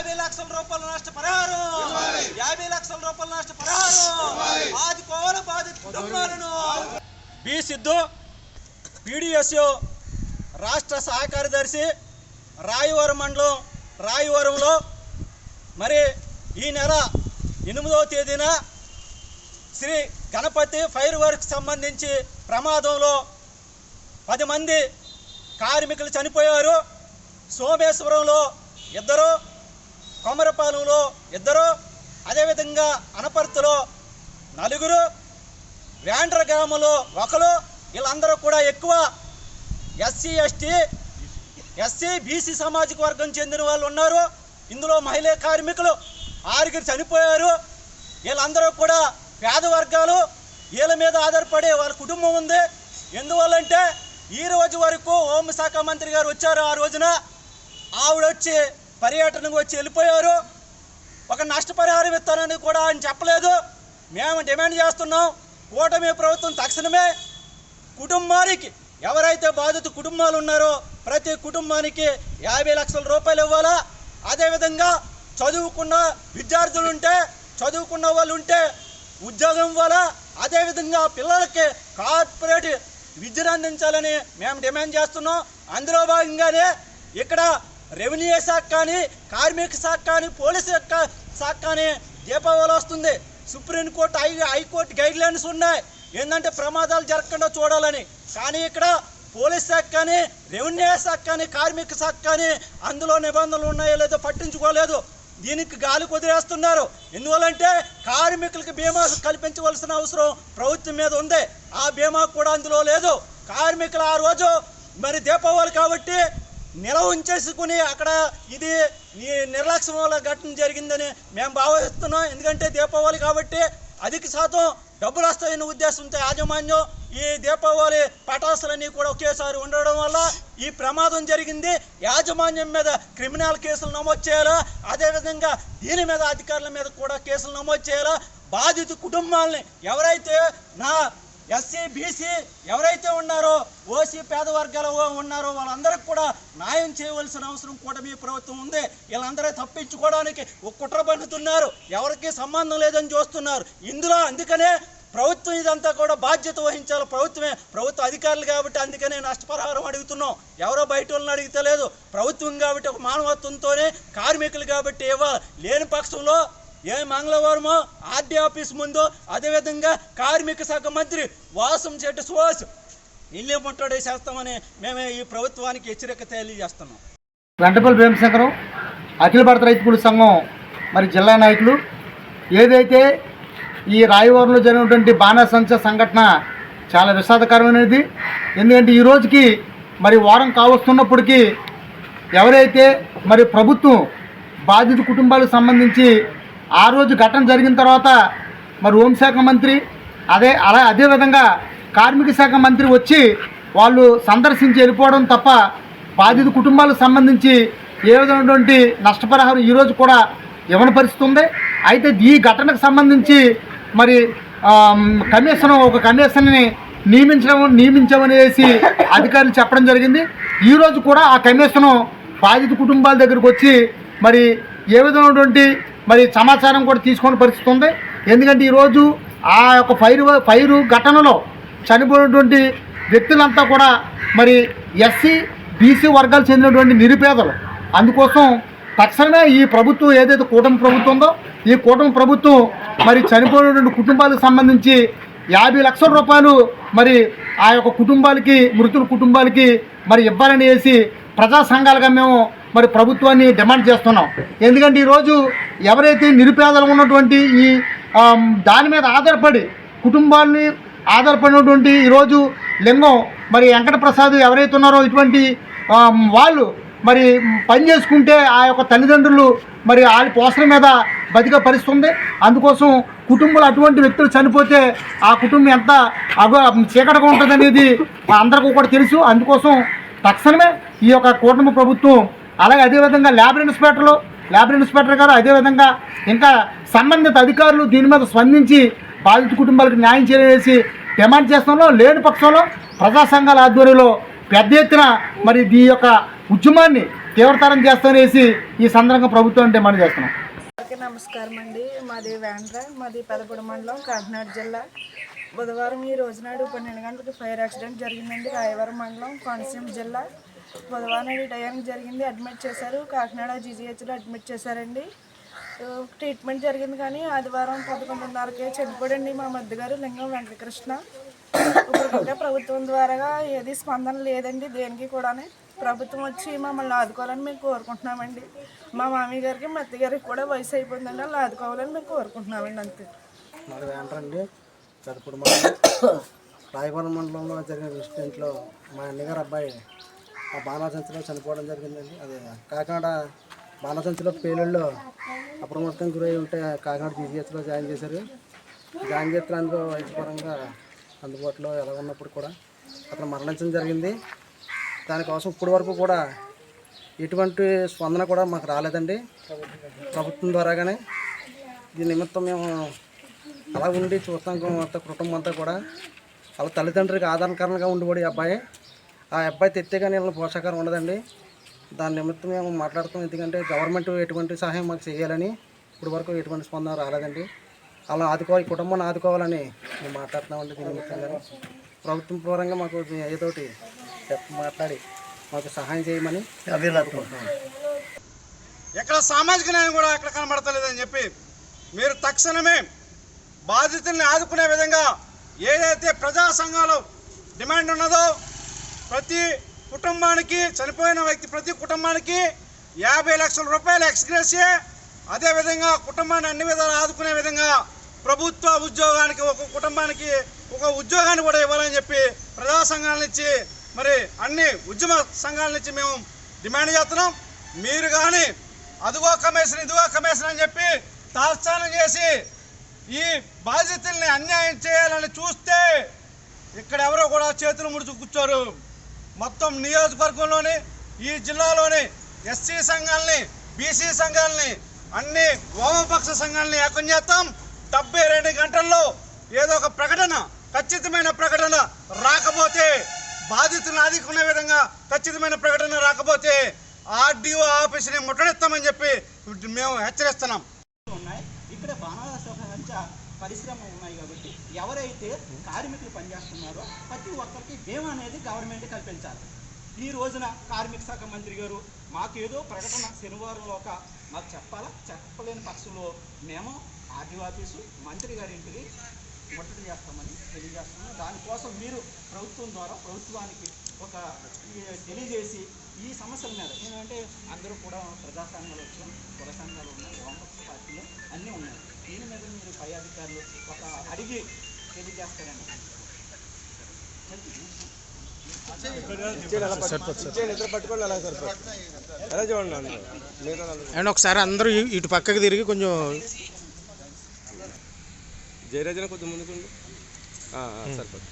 యాభై లక్షల రూపాయల నష్టపరిహారం యాభై లక్షల రూపాయల నష్టపరిహారం ఆదుకోవాలి బాధిత కుటుంబాలను. బి సిద్ధు పీడిఎస్యు రాష్ట్ర సహాయ కార్యదర్శి రాయవరం మండలం రాయవరంలో. మరి ఈ నెల ఎనిమిదవ తేదీన శ్రీ గణపతి ఫైర్ వర్క్స్ సంబంధించి ప్రమాదంలో పది మంది కార్మికులు చనిపోయారు. సోమేశ్వరంలో ఇద్దరు కొమరపాలెంలో ఇద్దరు అదేవిధంగా అనపర్తిలో నలుగురు వ్యాండ్ర గ్రామంలో ఒకరు వీళ్ళందరూ కూడా ఎక్కువ ఎస్సీ ఎస్టీ ఎస్సీ బీసీ సామాజిక వర్గం చెందిన వాళ్ళు ఉన్నారు. ఇందులో మహిళా కార్మికులు ఆరుగురు చనిపోయారు. వీళ్ళందరూ కూడా పేద వర్గాలు. వీళ్ళ మీద ఆధారపడే వాళ్ళ కుటుంబం ఉంది. ఎందువల్లంటే ఈ రోజు వరకు హోంశాఖ మంత్రి గారు వచ్చారు ఆ రోజున. ఆవిడ వచ్చి పర్యటనకు వచ్చి వెళ్ళిపోయారు. ఒక నష్టపరిహారం ఇస్తానని కూడా ఆయన చెప్పలేదు. మేము డిమాండ్ చేస్తున్నాం. కూటమి ప్రభుత్వం తక్షణమే కుటుంబానికి ఎవరైతే బాధిత కుటుంబాలు ఉన్నారో ప్రతి కుటుంబానికి యాభై లక్షల రూపాయలు ఇవ్వాలా? అదేవిధంగా చదువుకున్న విద్యార్థులు ఉంటే చదువుకున్న వాళ్ళు ఉంటే ఉద్యోగం ఇవ్వాలా? అదేవిధంగా పిల్లలకి కార్పొరేట్ విద్యను అందించాలని మేము డిమాండ్ చేస్తున్నాం. అందులో భాగంగానే ఇక్కడ రెవెన్యూ శాఖ కానీ కార్మిక శాఖ కానీ పోలీస్ శాఖ శాఖ కానీ దీపావళి వస్తుంది. Supreme court high high court guidelines ఉన్నాయి. ఏంటంటే ప్రమాదాలు జరగకుండా చూడాలని. కానీ ఇక్కడ పోలీస్ శాఖ కానీ రెవెన్యూ శాఖ కానీ కార్మిక శాఖ కానీ అందులో నిబంధనలు ఉన్నాయో లేదో పట్టించుకోలేదు. దీనికి గాలి కుదిరేస్తున్నారు. ఎందువల్లంటే కార్మికులకు బీమా కల్పించవలసిన అవసరం ప్రభుత్వం మీద ఉంది. ఆ బీమా కూడా అందులో లేదు. కార్మికులు ఆ రోజు మరి దీపావళి కాబట్టి నిలవ ఉంచేసుకుని అక్కడ ఇది ఈ నిర్లక్ష్యం వల్ల ఘటన జరిగిందని మేము భావిస్తున్నాం. ఎందుకంటే దీపావళి కాబట్టి అధిక శాతం డబ్బులు వస్తాయనే ఉద్దేశంతో యాజమాన్యం ఈ దీపావళి పటాసులన్నీ కూడా ఒకేసారి ఉండడం వల్ల ఈ ప్రమాదం జరిగింది. యాజమాన్యం మీద క్రిమినల్ కేసులు నమోదు చేయాలా? అదేవిధంగా దీని మీద అధికారుల మీద కూడా కేసులు నమోదు చేయాలా? బాధిత కుటుంబాలని ఎవరైతే నా ఎస్సీ బీసీ ఎవరైతే ఉన్నారో ఓసీ పేద వర్గాలు ఉన్నారో వాళ్ళందరికీ కూడా న్యాయం చేయవలసిన అవసరం కూడా మీ ప్రభుత్వం ఉంది. వీళ్ళందరూ తప్పించుకోవడానికి ఒక కుట్ర పన్నుతున్నారు. ఎవరికి సంబంధం లేదని చూస్తున్నారు. ఇందులో అందుకనే ప్రభుత్వం ఇదంతా కూడా బాధ్యత వహించాలి. ప్రభుత్వమే ప్రభుత్వ అధికారులు కాబట్టి అందుకనే నష్టపరిహారం అడుగుతున్నాం. ఎవరో బయట వాళ్ళని అడిగితే లేదు. ప్రభుత్వం కాబట్టి ఒక మానవత్వంతోనే కార్మికులు కాబట్టి ఇవ్వాలి. లేని పక్షంలో ఏ మంగళవారమో ఆర్డీ ఆఫీస్ ముందు అదేవిధంగా కార్మిక శాఖ మంత్రి వాసం చెట్టు సువాస్ ఇల్లే ముట్టడి చేస్తామని మేము ఈ ప్రభుత్వానికి హెచ్చరిక తెలియజేస్తున్నాం. వెంటపల్లి భీమశంకరం అఖిల భారత రైతు కూలి సంఘం మరి జిల్లా నాయకులు ఏదైతే ఈ రాయవరంలో జరిగినటువంటి బాణసంచ సంఘటన చాలా విషాదకరమైనది. ఎందుకంటే ఈ రోజుకి మరి వారం కావస్తున్నప్పటికీ ఎవరైతే మరి ప్రభుత్వం బాధిత కుటుంబాలకు సంబంధించి ఆ రోజు ఘటన జరిగిన తర్వాత మరి హోంశాఖ మంత్రి అదే అలా అదేవిధంగా కార్మిక శాఖ మంత్రి వచ్చి వాళ్ళు సందర్శించి వెళ్ళిపోవడం తప్ప బాధిత కుటుంబాలకు సంబంధించి ఏ విధమైనటువంటి నష్టపరిహారం ఈరోజు కూడా ఇవ్వని పరిస్థితి ఉంది అయితే ఈ ఘటనకు సంబంధించి మరి కమిషన్ ఒక కమిషన్ని నియమించడం నియమించమనేసి అధికారులు చెప్పడం జరిగింది. ఈరోజు కూడా ఆ కమిషన్ బాధిత కుటుంబాల దగ్గరకు వచ్చి మరి ఏ విధమైనటువంటి మరి సమాచారం కూడా తీసుకునే పరిస్థితి ఉంది ఎందుకంటే ఈరోజు ఆ యొక్క ఫైరు ఫైరు ఘటనలో చనిపోయినటువంటి వ్యక్తులంతా కూడా మరి ఎస్సీ బీసీ వర్గాలు చెందినటువంటి నిరుపేదలు. అందుకోసం తక్షణమే ఈ ప్రభుత్వం ఏదైతే కూటమి ప్రభుత్వం ఉందో ఈ కూటమి ప్రభుత్వం మరి చనిపోయినటువంటి కుటుంబాలకు సంబంధించి యాభై లక్షల రూపాయలు మరి ఆ యొక్క కుటుంబాలకి మృతుల కుటుంబాలకి మరి ఇవ్వాలని వేసి ప్రజా సంఘాలుగా మేము మరి ప్రభుత్వాన్ని డిమాండ్ చేస్తున్నాం. ఎందుకంటే ఈరోజు ఎవరైతే నిరుపేదలు ఉన్నటువంటి ఈ దాని మీద ఆధారపడి కుటుంబాన్ని ఆధారపడినటువంటి ఈరోజు లింగం మరి వెంకటప్రసాద్ ఎవరైతే ఉన్నారో ఇటువంటి వాళ్ళు మరి పని చేసుకుంటే ఆ యొక్క తల్లిదండ్రులు మరి వాళ్ళ పోషణ మీద బతిక పరిస్తుంది అందుకోసం కుటుంబంలో అటువంటి వ్యక్తులు చనిపోతే ఆ కుటుంబం ఎంత అగ చీకటిగా ఉంటుంది అనేది అందరికీ కూడా తెలుసు. అందుకోసం తక్షణమే ఈ యొక్క కూటమి ప్రభుత్వం అలాగే అదేవిధంగా ల్యాబ్ ఇన్స్పెక్టర్లు ల్యాబ్ ఇన్స్పెక్టర్ గారు అదేవిధంగా ఇంకా సంబంధిత అధికారులు దీని మీద స్పందించి బాధిత కుటుంబాలకు న్యాయం చేసి డిమాండ్ చేస్తున్నాం లేని పక్షంలో ప్రజా సంఘాల ఆధ్వర్యంలో పెద్ద ఎత్తున మరి ఈ యొక్క ఉద్యమాన్ని తీవ్రతరం చేస్తామనేసి ఈ సందర్భంగా ప్రభుత్వం డిమాండ్ చేస్తున్నాం. నమస్కారం అండి. మాది వేండ్ర మాది పెదపూడి మండలం కాకినాడ జిల్లా. బుధవారం ఈ రోజునాడు పన్నెండు గంటలకు ఫైర్ యాక్సిడెంట్ జరిగిందండి. రాయవరం మండలం కోనసీమ జిల్లా. బుధవారం ఈ టయానికి జరిగింది. అడ్మిట్ చేశారు. కాకినాడ జీజీహెచ్లో అడ్మిట్ చేశారండి. ట్రీట్మెంట్ జరిగింది కానీ ఆదివారం పదకొండున్నరకే చనిపోడండి మా మధ్యగారు లింగం వెంకటకృష్ణ. ఇప్పుడు ప్రభుత్వం ద్వారా ఏది స్పందన లేదండి దేనికి కూడా ప్రభుత్వం వచ్చి మమ్మల్ని ఆదుకోవాలని మేము కోరుకుంటున్నామండి. మా మామయ్య గారికి మా అత్తగారికి గారికి కూడా వయసు అయిపోయిందండి. వాళ్ళు ఆదుకోవాలని మేము కోరుకుంటున్నామండి అంతే. మరి ఏంటండి? పెద్దపూడి మండలం రాయవరం మండలంలో జరిగిన ఇన్సిడెంట్లో మా అన్నగారు అబ్బాయి ఆ బాణాసంచలో చనిపోవడం జరిగిందండి. అది కాకినాడ బాలసంచలో పేలుళ్ళు అప్రమత్తం గురై ఉంటే కాకినాడ జీజీహెచ్లో జాయిన్ చేశారు. జాయిన్ చేస్తే అందులో వయసుపరంగా అందుబాటులో ఎలా ఉన్నప్పుడు కూడా అతను మరణించడం జరిగింది. దానికోసం ఇప్పటి వరకు కూడా ఎటువంటి స్పందన కూడా మాకు రాలేదండి. ప్రభుత్వం ద్వారాగానే దీని నిమిత్తం మేము అలా ఉండి చూస్తాం అంత కుటుంబం అంతా కూడా. వాళ్ళ తల్లిదండ్రులకు ఆధారకరణగా ఉండిపోయి అబ్బాయి. ఆ అబ్బాయి తెత్తే కానీ వీళ్ళని పోషకారం ఉండదండి. దాని నిమిత్తం మేము మాట్లాడుతాం ఎందుకంటే గవర్నమెంట్ ఎటువంటి సహాయం మాకు చేయాలని ఇప్పుడు వరకు ఎటువంటి స్పందన రాలేదండి. అలా ఆదుకోవాలి కుటుంబాన్ని ఆదుకోవాలని మేము మాట్లాడుతున్నామండి దీని నిమిత్తంగా ప్రభుత్వం పరంగా మాకు ఏదోటి మాట్లాడి మాకు సహాయం చేయమని ఎక్కడ సామాజిక న్యాయం కూడా ఎక్కడ కనబడతలేదని చెప్పి మీరు తక్షణమే బాధితుల్ని ఆదుకునే విధంగా ఏదైతే ప్రజా సంఘాలు డిమాండ్ ఉన్నదో ప్రతి కుటుంబానికి చనిపోయిన వ్యక్తి ప్రతి కుటుంబానికి యాభై లక్షల రూపాయలు ఎక్స్గ్రేసే అదేవిధంగా కుటుంబాన్ని అన్ని విధాలు ఆదుకునే విధంగా ప్రభుత్వ ఉద్యోగానికి ఒక కుటుంబానికి ఒక ఉద్యోగాన్ని కూడా ఇవ్వాలని చెప్పి ప్రజా సంఘాల నుంచి మరి అన్ని ఉద్యమ సంఘాల నుంచి మేము డిమాండ్ చేస్తున్నాం. మీరు కానీ అదిగో కమిషన్ ఇదిగో కమిషన్ అని చెప్పి తాత్సానం చేసి ఈ బాధితుల్ని అన్యాయం చేయాలని చూస్తే ఇక్కడ ఎవరో కూడా చేతులు ముడుచు కూర్చోరు. మొత్తం నియోజకవర్గంలోని ఈ జిల్లాలోని ఎస్సీ సంఘాలని బీసీ సంఘాలని అన్ని వామపక్ష సంఘాలని ఏకం చేస్తాం. డెబ్బై రెండు గంటల్లో ఏదో ఒక ప్రకటన ఖచ్చితమైన ప్రకటన రాకపోతే బాధితులను ఆదుకునే విధంగా ఖచ్చితమైన ప్రకటన రాకపోతే ఆర్డీఓ ఆఫీస్ని ముట్టడిస్తామని చెప్పి మేము హెచ్చరిస్తున్నాం. ఉన్నాయి. ఇక్కడ పరిశ్రమ ఉన్నాయి కాబట్టి ఎవరైతే కార్మికులు పనిచేస్తున్నారో ప్రతి ఒక్కరికి బీమా అనేది గవర్నమెంట్ కల్పించాలి. ఈ రోజున కార్మిక శాఖ మంత్రి గారు మాకేదో ప్రకటన శనివారంలో ఒక మాకు చెప్పాలా? చెప్పలేని పక్షంలో మేము ఆర్డీఓ ఆఫీసు మంత్రి గారి ఇంటికి ముట్టడి చేస్తామని తెలియజేస్తున్నాం. దానికోసం మీరు ప్రభుత్వం ద్వారా ప్రభుత్వానికి ఒక తెలియజేసి ఈ సమస్యల మీద ఏంటంటే అందరూ కూడా ప్రజా సంఘాలు వచ్చాం కుల సంఘాలు ఉన్నాయి వామపక్ష పార్టీలు అన్నీ ఉన్నాయి. దీని మీద మీరు పై అధికారులు ఒక అడిగి తెలియజేస్తారని అండ్ ఒకసారి అందరూ ఇటు పక్కకి తిరిగి కొంచెం జయరాజన కొంచెం ముందుకుండి సరిపోతుంది.